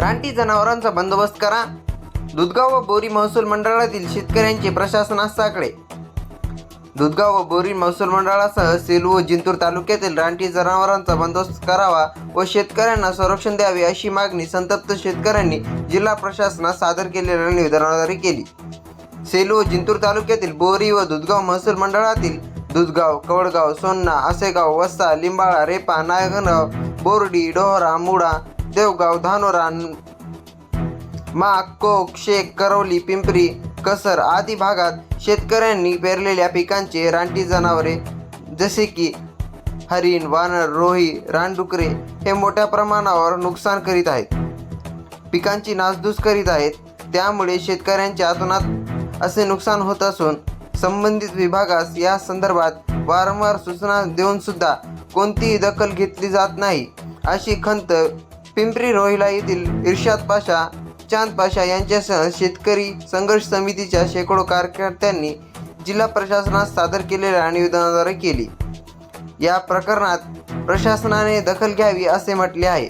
रानटी जनावरांचा बंदोबस्त करा. दुधगाव व बोरी महसूल मंडळातील शेतकऱ्यांचे प्रशासनास साकडे दुधगाव व बोरी महसूल मंडळासह सेलू व जिंतूर तालुक्यातील रानटी जनावरांचा बंदोबस्त करावा व शेतकऱ्यांना संरक्षण द्यावे अशी मागणी संतप्त शेतकऱ्यांनी जिल्हा प्रशासनास सादर केलेल्या निवेदनाद्वारे केली. सेलू व जिंतूर तालुक्यातील बोरी व दुधगाव महसूल मंडळातील दुधगाव कवडगाव सोन्ना आसेगाव वस्ता लिंबाळा रेपा नायगनगाव बोर्डी डोहरा मुडा देवगाव धानोरा माग कोक शेख करवली पिंपरी कसर आदी भागात शेतकऱ्यांनी पेरलेल्या पिकांचे रानटी जनावरे जसे की हरिण वानर रोही रानडुकरे हे मोठ्या प्रमाणावर नुकसान करीत आहेत. पिकांची नासधूस करीत आहेत. त्यामुळे शेतकऱ्यांच्या हातोनात असे नुकसान होत असून संबंधित विभागास या संदर्भात वारंवार सूचना देऊन सुद्धा कोणतीही दखल घेतली जात नाही. अशी खंत पिंपरी रोहिला येथील इर्शाद पाशा चांद पाशा यांच्यासह शेतकरी संघर्ष समितीच्या शेकडो कार्यकर्त्यांनी जिल्हा प्रशासनास सादर केलेल्या निवेदनाद्वारे केली. या प्रकरणात प्रशासनाने दखल घ्यावी असे म्हटले आहे.